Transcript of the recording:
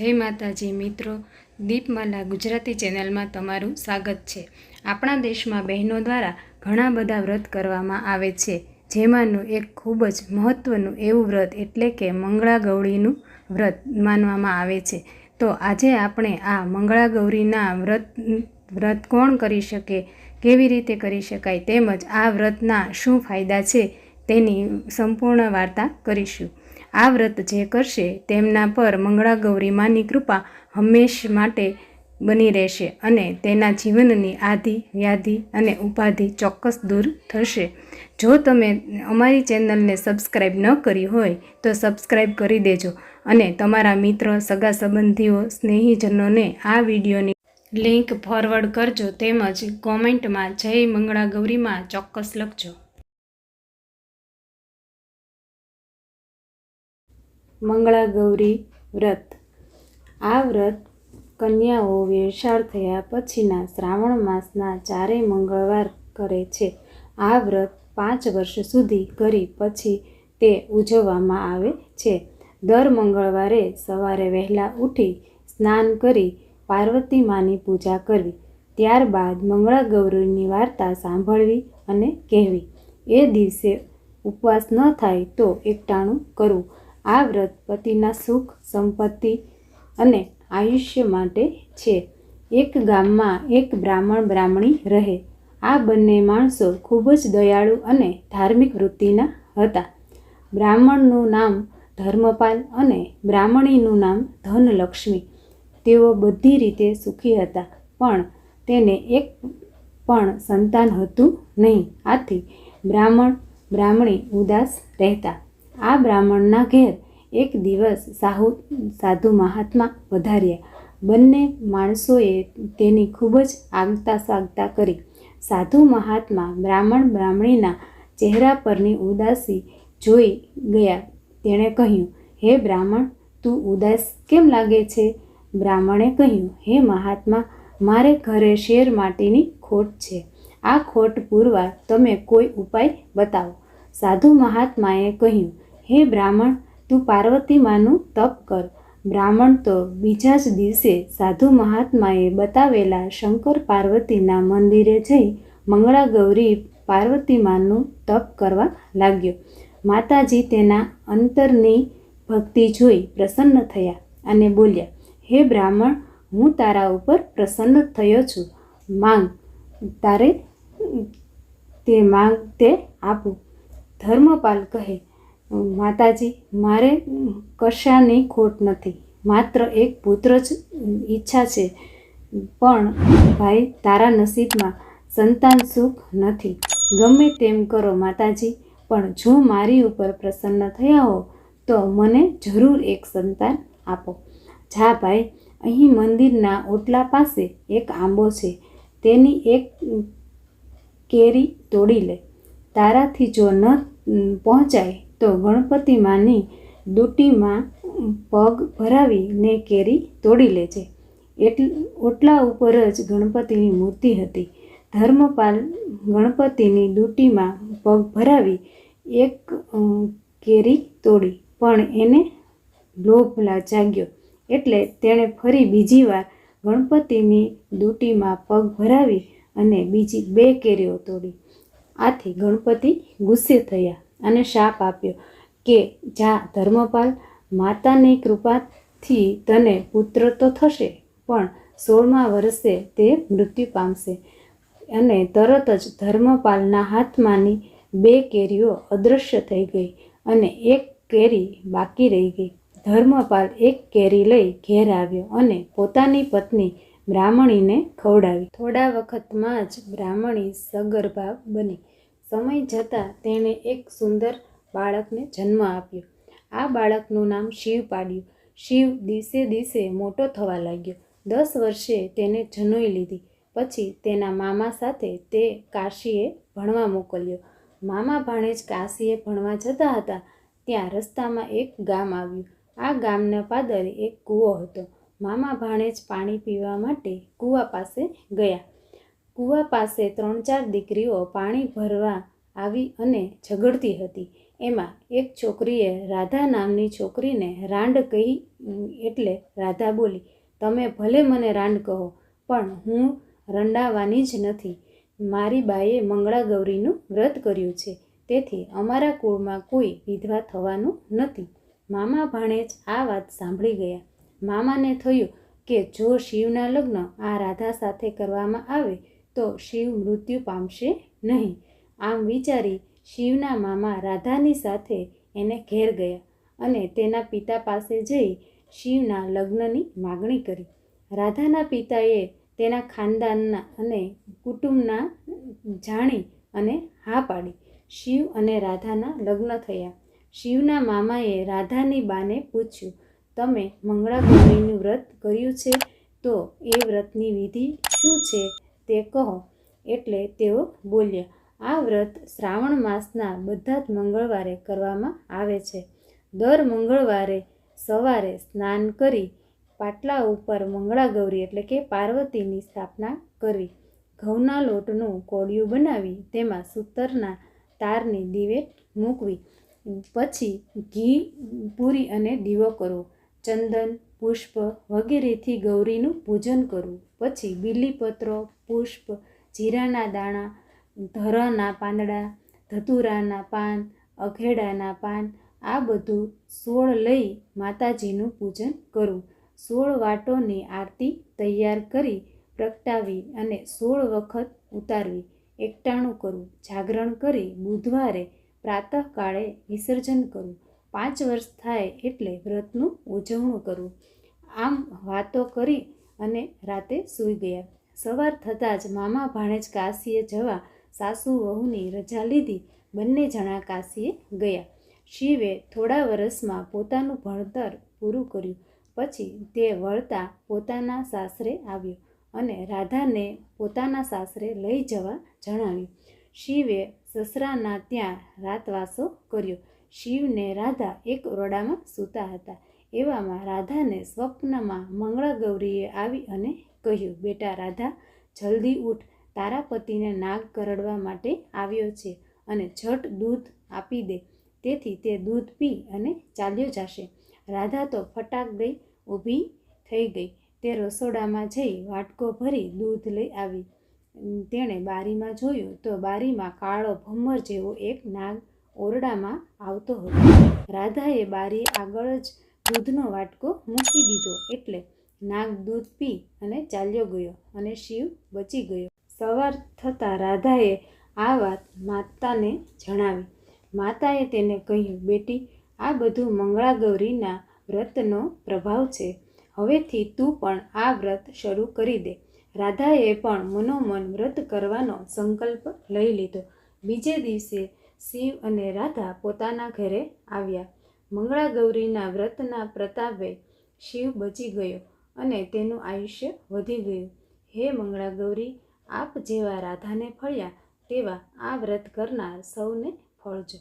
જય માતાજી મિત્રો, દીપમાલા ગુજરાતી ચેનલમાં તમારું સ્વાગત છે. આપણા દેશમાં બહેનો દ્વારા ઘણા બધા વ્રત કરવામાં આવે છે, જેમાંનું એક ખૂબ જ મહત્ત્વનું એવું વ્રત એટલે કે મંગળા ગૌરીનું વ્રત માનવામાં આવે છે. તો આજે આપણે આ મંગળા ગૌરીના વ્રત વ્રત કોણ કરી શકે, કેવી રીતે કરી શકાય તેમજ આ વ્રતના શું ફાયદા છે તેની સંપૂર્ણ વાર્તા કરીશું. આ વ્રત જે કરશે તેમના પર મંગળા ગૌરી માની કૃપા હંમેશ માટે બની રહેશે અને તેના જીવનની આધિ, વ્યાધિ અને ઉપાધિ ચોક્કસ દૂર થશે. જો તમે અમારી ચેનલને સબસ્ક્રાઈબ ન કરી હોય, તો સબસ્ક્રાઈબ કરી દેજો અને તમારા મિત્ર, સગા સંબંધીઓ, સ્નેહીજનોને આ વિડીયોની લિંક ફોરવર્ડ કરજો તેમજ કોમેન્ટમાં જય મંગળા ગૌરીમાં ચોક્કસ લખજો. મંગળા ગૌરી વ્રત. આ વ્રત કન્યાઓ વેશાળ થયા પછીના શ્રાવણ માસના ચારેય મંગળવાર કરે છે. આ વ્રત પાંચ વર્ષ સુધી કરી પછી તે ઉજવવામાં આવે છે. દર મંગળવારે સવારે વહેલા ઉઠી સ્નાન કરી પાર્વતી માની પૂજા કરવી. ત્યારબાદ મંગળા ગૌરીની વાર્તા સાંભળવી અને કહેવી. એ દિવસે ઉપવાસ ન થાય તો એકટાણું કરવું. આ વ્રત પતિના સુખ, સંપત્તિ અને આયુષ્ય માટે છે. એક ગામમાં એક બ્રાહ્મણ બ્રાહ્મણી રહે. આ બંને માણસો ખૂબ જ દયાળુ અને ધાર્મિક વૃત્તિના હતા. બ્રાહ્મણનું નામ ધર્મપાલ અને બ્રાહ્મણીનું નામ ધનલક્ષ્મી. તેઓ બધી રીતે સુખી હતા, પણ તેને એક પણ સંતાન હતું નહીં. આથી બ્રાહ્મણ, બ્રાહ્મણી ઉદાસ રહેતા. આ બ્રાહ્મણના ઘેર એક દિવસ સાહુ સાધુ મહાત્મા વધાર્યા. બંને માણસોએ તેની ખૂબ જ આગતા સાગતા કરી. સાધુ મહાત્મા બ્રાહ્મણ બ્રાહ્મણીના ચહેરા પરની ઉદાસી જોઈ ગયા. તેણે કહ્યું, હે બ્રાહ્મણ, તું ઉદાસ કેમ લાગે છે? બ્રાહ્મણે કહ્યું, હે મહાત્મા, મારે ઘરે શેર માટેની ખોટ છે. આ ખોટ પૂરવા તમે કોઈ ઉપાય બતાવો. સાધુ મહાત્માએ કહ્યું હે બ્રાહ્મણ, તું પાર્વતી માનું તપ કર. બ્રાહ્મણ તો બીજા જ દિવસે સાધુ મહાત્માએ બતાવેલા શંકર પાર્વતીના મંદિરે જઈ મંગળા ગૌરી પાર્વતી માનું તપ કરવા લાગ્યો. માતાજી તેના અંતરની ભક્તિ જોઈ પ્રસન્ન થયા અને બોલ્યા, હે બ્રાહ્મણ, હું તારા ઉપર પ્રસન્ન થયો છું. માંગ તારે, તે માંગ તે આપું. ધર્મપાલ કહે માતાજી, મારે કશાની ખોટ નથી. માત્ર એક પુત્ર જ ઈચ્છા છે. પણ ભાઈ, તારા નસીબમાં સંતાન સુખ નથી. ગમે તેમ કરો માતાજી, પણ જો મારી ઉપર પ્રસન્ન થયા હો, તો મને જરૂર એક સંતાન આપો. જા ભાઈ, અહીં મંદિરના ઓટલા પાસે એક આંબો છે. તેની એક કેરી તોડી લે. તારાથી જો ન પહોંચાય તો ગણપતિ માની દૂટીમાં પગ ભરાવીને કેરી તોડી લે છે. એટલે, ઓટલા ઉપર જ ગણપતિની મૂર્તિ હતી. ધર્મપાલ ગણપતિની દૂટીમાં પગ ભરાવી એક કેરી તોડી, પણ એને લોભ જાગ્યો એટલે તેણે ફરી બીજી વાર ગણપતિની દૂટીમાં પગ ભરાવી અને બીજી બે કેરીઓ તોડી. આથી ગણપતિ ગુસ્સે થયા. અને શાપ આપ્યો કે જા ધર્મપાલ, માતાની કૃપાથી તને પુત્ર તો થશે, પણ સોળમા વર્ષે તે મૃત્યુ પામશે. અને તરત જ ધર્મપાલના હાથમાંની બે કેરીઓ અદૃશ્ય થઈ ગઈ અને એક કેરી બાકી રહી ગઈ. ધર્મપાલ એક કેરી લઈ ઘેર આવ્યો અને પોતાની પત્ની બ્રાહ્મણીને ખવડાવી. થોડા વખતમાં જ બ્રાહ્મણી સગર્ભા બની. સમય જતાં તેણે એક સુંદર બાળકને જન્મ આપ્યો. આ બાળકનું નામ શિવ પાડ્યું. શિવ દિવસે દિવસે મોટો થવા લાગ્યો. દસ વર્ષે તેને જનોઈ લીધી. પછી તેના મામા સાથે તે કાશીએ ભણવા મોકલ્યો. મામા ભાણેજ કાશીએ ભણવા જતા હતા. ત્યાં રસ્તામાં એક ગામ આવ્યું. આ ગામના પાદરે એક કૂવો હતો. મામા ભાણેજ પાણી પીવા માટે કૂવા પાસે ગયા. કૂવા પાસે ત્રણ ચાર દીકરીઓ પાણી ભરવા આવી અને ઝઘડતી હતી. એમાં એક છોકરીએ રાધા નામની છોકરીને રાંડ કહી એટલે રાધા બોલી, તમે ભલે મને રાંડ કહો, પણ હું રંડાવાની જ નથી. મારી બાએ મંગળા ગૌરીનું વ્રત કર્યું છે. તેથી અમારા કુળમાં કોઈ વિધવા થવાનું નથી. મામા ભાણેજ આ વાત સાંભળી ગયા. મામાને થયું કે જો શિવના લગ્ન આ રાધા સાથે કરવામાં આવે તો શિવ મૃત્યુ પામશે નહીં. આમ વિચારી શિવના મામા રાધાની સાથે એને ઘેર ગયા અને તેના પિતા પાસે જઈ શિવના લગ્નની માગણી કરી. રાધાના પિતાએ તેના ખાનદાનના અને કુટુંબના જાણી અને હા પાડી. શિવ અને રાધાના લગ્ન થયા. શિવના મામાએ રાધાની બાને પૂછ્યું, તમે મંગળા ગૌરીનું વ્રત કર્યું છે? તો એ વ્રતની વિધિ શું છે? તે કહો. એટલે તેઓ બોલ્યા, આ વ્રત શ્રાવણ માસના બધા જ મંગળવારે કરવામાં આવે છે. દર મંગળવારે સવારે સ્નાન કરી પાટલા ઉપર મંગળા ગૌરી એટલે કે પાર્વતીની સ્થાપના કરવી ઘઉંના લોટનું કોડિયું બનાવી, તેમાં સૂતરના તારની દિવેટ મૂકવી, પછી ઘી પૂરી અને દીવો કરવો. ચંદન, પુષ્પ વગેરેથી ગૌરીનું પૂજન કરવું. પછી બીલીપત્રો, પુષ્પ, જીરાના દાણા, ધરાના પાંદડા, ધતુરાના પાન અઘેડાના પાન, આ બધું સોળ લઈ માતાજીનું પૂજન કરવું. સોળ વાટોની આરતી તૈયાર કરી પ્રગટાવી અને સોળ વખત ઉતારવી. એકટાણું કરવું. જાગરણ કરી બુધવારે પ્રાતઃકાળે વિસર્જન કરવું. પાંચ વર્ષ થાય એટલે વ્રતનું ઉજવણું કરવું આમ વાતો કરી અને રાતે સૂઈ ગયા. સવાર થતાં જ મામા ભાણેજ કાશીએ જવા સાસુ વહુની રજા લીધી. બંને જણા કાશીએ ગયા. શિવે થોડા વર્ષમાં પોતાનું ભણતર પૂરું કર્યું. પછી તે વળતા પોતાના સાસરે આવ્યો અને રાધાને પોતાના સાસરે લઈ જવા જણાવ્યું. શિવે સસરાના ત્યાં રાતવાસો કર્યો. શિવને રાધા એક ઓરડામાં સૂતા હતા. એવામાં રાધાને સ્વપ્નમાં મંગળા ગૌરીએ આવી અને કહ્યું, બેટા રાધા, જલ્દી ઉઠ. તારા પતિને નાગ કરડવા માટે આવ્યો છે અને ઝટ દૂધ આપી દે. તેથી તે દૂધ પી અને ચાલ્યો જશે. રાધા તો ફટાક દઈ ઊભી થઈ ગઈ. તે રસોડામાં જઈ વાટકો ભરી દૂધ લઈ આવી. તેણે બારીમાં જોયું તો બારીમાં કાળો ભમ્મર જેવો એક નાગ ઓરડામાં આવતો હતો. રાધાએ બારી આગળ જ દૂધનો વાટકો મૂકી દીધો એટલે નાગ દૂધ પી અને ચાલ્યો ગયો અને શિવ બચી ગયો. સવાર થતાં રાધાએ આ વાત માતાને જણાવી. માતાએ તેને કહ્યું, બેટી, આ બધું મંગળાગૌરીના વ્રતનો પ્રભાવ છે. હવેથી તું પણ આ વ્રત શરૂ કરી દે. રાધાએ પણ મનોમન વ્રત કરવાનો સંકલ્પ લઈ લીધો. બીજે દિવસે શિવ અને રાધા પોતાના ઘરે આવ્યા. મંગળા ગૌરીના વ્રતના પ્રતાપે શિવ બચી ગયો અને તેનું આયુષ્ય વધી ગયું. હે મંગળા ગૌરી આપ જેવા રાધાને ફળ્યા તેવા આ વ્રત કરનાર સૌને ફળજો.